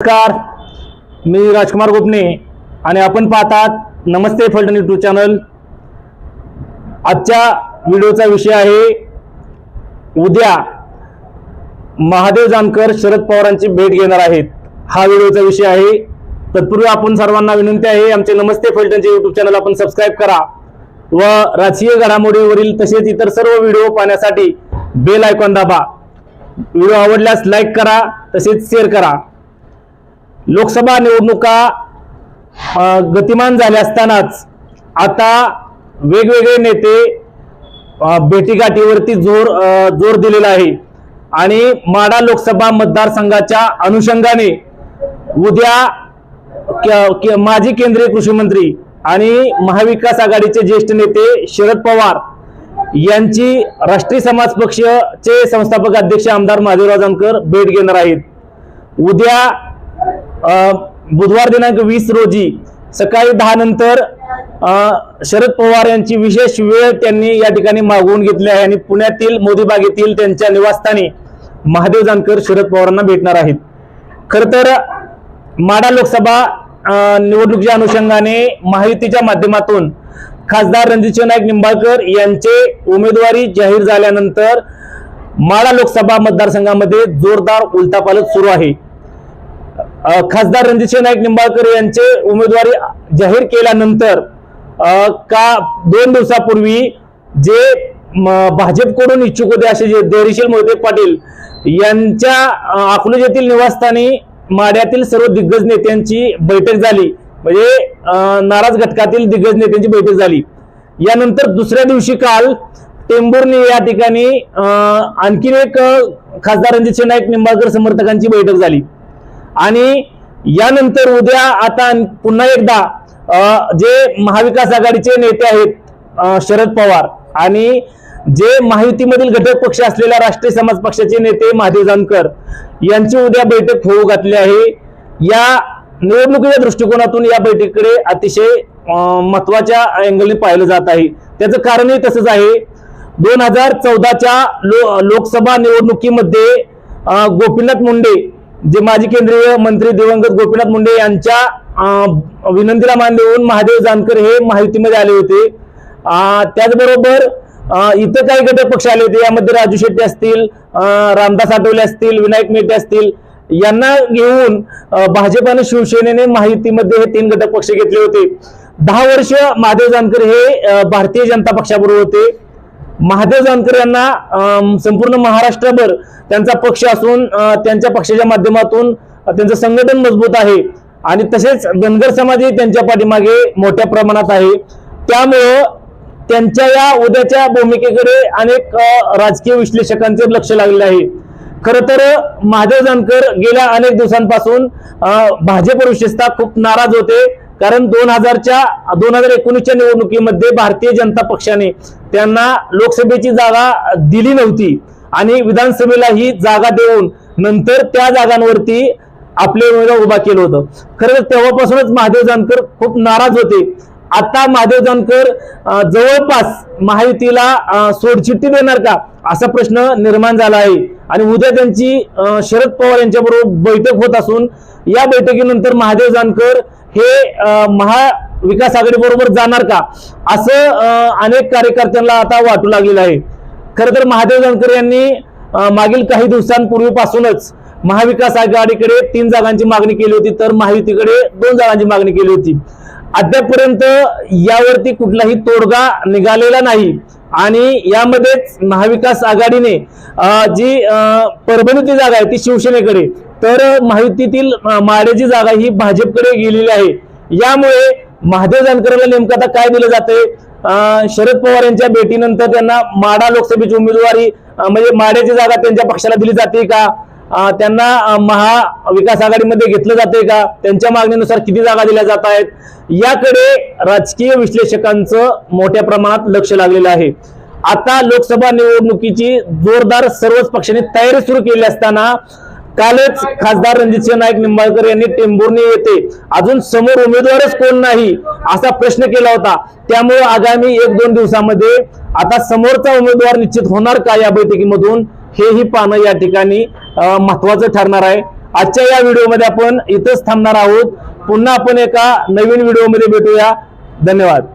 नमस्कार. मी राजकुमार गोपणे आणि आपण पाहतात नमस्ते फलटण यूट्यूब चॅनल आजच्या व्हिडिओचा विषय आहे उद्या महादेव जानकर शरद पवारांची भेट घेणार आहेत. हा व्हिडिओचा विषय आहे. तत्पूर्वी आपण सर्वांना विनंती आहे आमचे नमस्ते फलटणचे यूट्यूब चॅनल आपण सबस्क्राईब करा व राजकीय घडामोडीवरील तसेच इतर सर्व व्हिडिओ पाहण्यासाठी बेल आयकॉन दाबा. व्हिडिओ आवडल्यास लाईक करा तसेच शेअर करा. लोकसभा निवडणुका गतिमान झाल्या असतानाच आता वेगवेगळे नेते भेटीगाठीवरती जोर जोर दिलेला आहे. आणि माडा लोकसभा मतदारसंघाच्या अनुषंगाने उद्या के- माजी केंद्रीय कृषी मंत्री आणि महाविकास आघाडीचे ज्येष्ठ नेते शरद पवार यांची राष्ट्रीय समाज पक्षचे संस्थापक अध्यक्ष आमदार महादेवराव जानकर भेट घेणार आहेत. उद्या बुधवार दिनांक वीस रोजी सकाळी दहा नंतर शरद पवार यांची विशेष वेळ त्यांनी या ठिकाणी मागवून घेतली आहे आणि पुण्यातील मोदीबाग येथील त्यांच्या निवासस्थानी महादेव जानकर शरद पवारांना भेटणार आहेत. खर तर माडा लोकसभा निवडणुकीच्या अनुषंगाने महायुतीच्या माध्यमातून खासदार रणजित नाईक निंबाळकर यांचे उमेदवारी जाहीर झाल्यानंतर माडा लोकसभा मतदारसंघामध्ये जोरदार उलटापालट सुरू आहे. खासदार रणजितसिंह नाईक निंबाळकर यांचे उमेदवारी जाहीर केल्यानंतर का दोन दिवसापूर्वी जे म, भाजपकडून इच्छुक होते असे जे धैर्यशील मोहिते पाटील यांच्या अ, अकलूज येथील निवासस्थानी माड्यातील सर्व दिग्गज नेत्यांची बैठक झाली. म्हणजे नाराज घटकातील दिग्गज नेत्यांची बैठक झाली. यानंतर दुसऱ्या दिवशी काल टेंबुर्णी या ठिकाणी आणखीन एक खासदार रणजित नाईक निंबाळकर समर्थकांची बैठक झाली. आणि यानंतर उद्या आता पुन्हा एकदा जे महाविकास आघाडीचे नेते आहेत शरद पवार आणि जे महायुतीमधील घटक पक्ष असलेल्या राष्ट्रीय समाज पक्षाचे नेते महादेव जानकर यांची उद्या बैठक होऊ घातली आहे. या निवडणुकीच्या दृष्टिकोनातून या बैठकीकडे अतिशय महत्त्वाच्या अँगलने पाहिलं जात आहे. त्याचं कारणही तसंच आहे. दोन हजार चौदाच्या लो लोकसभा निवडणुकीमध्ये गोपीनाथ मुंडे जे माजी केंद्रीय मंत्री दिवंगत गोपीनाथ मुंडे यांच्या विनंतीला मान देऊन महादेव जानकर हे माहितीमध्ये आले होते. त्याचबरोबर इतर काही घटक पक्ष आले होते. यामध्ये राजू शेट्टी असतील रामदास आठवले असतील विनायक मेटे असतील. यांना घेऊन भाजपाने भाजप आणि शिवसेनेने माहितीमध्ये हे तीन घटक पक्ष घेतले होते. दहा वर्ष महादेव जानकर हे भारतीय जनता पक्षाबरोबर होते. महादेव जानकर यांना संपूर्ण महाराष्ट्रभर त्यांचा पक्ष असून त्यांच्या पक्षाच्या माध्यमातून त्यांचं संघटन मजबूत आहे. आणि तसेच धनगर समाजही त्यांच्या पाठीमागे मोठ्या प्रमाणात आहे. त्यामुळं त्यांच्या या उद्याच्या भूमिकेकडे अनेक राजकीय विश्लेषकांचे लक्ष लागले आहे. खर तर महादेव जानकर गेल्या अनेक दिवसांपासून भाजप विशेषतः खूप नाराज होते. कारण दोन हजारच्या दोन हजार एकोणीसच्या निवडणुकीमध्ये भारतीय जनता पक्षाने त्यांना लोकसभेची जागा दिली नव्हती आणि विधानसभेला ही जागा देऊन नंतर त्या जागांवरती आपले उमेदवार उभा केलं होतं. खरं तेव्हापासूनच महादेव जानकर खूप नाराज होते. आता महादेव जानकर जवळपास महायुतीला सोडचिठ्ठी देणार का? असा प्रश्न निर्माण झाला आहे. आणि उद्या त्यांची शरद पवार यांच्याबरोबर बैठक होत असून या बैठकीनंतर महादेव जानकर हे महाविकास आघाडी बरोबर जाणार का? असं अनेक कार्यकर्त्यांना आता वाटू लागलेलं आहे. खरं तर महादेव जानकर यांनी मागील काही दिवसांपूर्वीपासूनच महाविकास आघाडीकडे तीन जागांची मागणी केली होती तर महायुतीकडे दोन जागांची मागणी केली होती. अद्यापर्यंत यावरती कुठलाही तोडगा निघालेला नाही. आणि यामध्येच महाविकास आघाडीने जी परभणीची जागा आहे ती शिवसेनेकडे तर माहितीतील अ, माड्याची जागा ही भाजपकडे गेलेली आहे. यामुळे महादेव जानकरला नेमकं आता काय दिलं जाते शरद पवार यांच्या भेटीनंतर त्यांना माडा लोकसभेची उमेदवारी म्हणजे माड्याची जागा त्यांच्या पक्षाला दिली जाते का? त्यांना महाविकास आघाडीमध्ये घेतलं जाते का? त्यांच्या मागणीनुसार किती जागा दिल्या जात आहेत? याकडे राजकीय विश्लेषकांचं मोठ्या प्रमाणात लक्ष लागलेलं आहे. आता लोकसभा निवडणुकीची जोरदार सर्वच पक्षांनी तयारी सुरू केली असताना कालच खासदार रणजितसिंह नाईक निंबाळकर यांनी टेंभुर्णी येथे अजून समोर उमेदवारच कोण नाही असा प्रश्न केला होता. त्यामुळे आगामी एक दोन दिवसामध्ये आता समोरचा उमेदवार निश्चित होणार का या बैठकीमधून? हेही पाहणं या ठिकाणी महत्वाचं ठरणार आहे. आजच्या या व्हिडिओमध्ये आपण इथंच थांबणार आहोत. पुन्हा आपण एका नवीन व्हिडिओमध्ये भेटूया. धन्यवाद.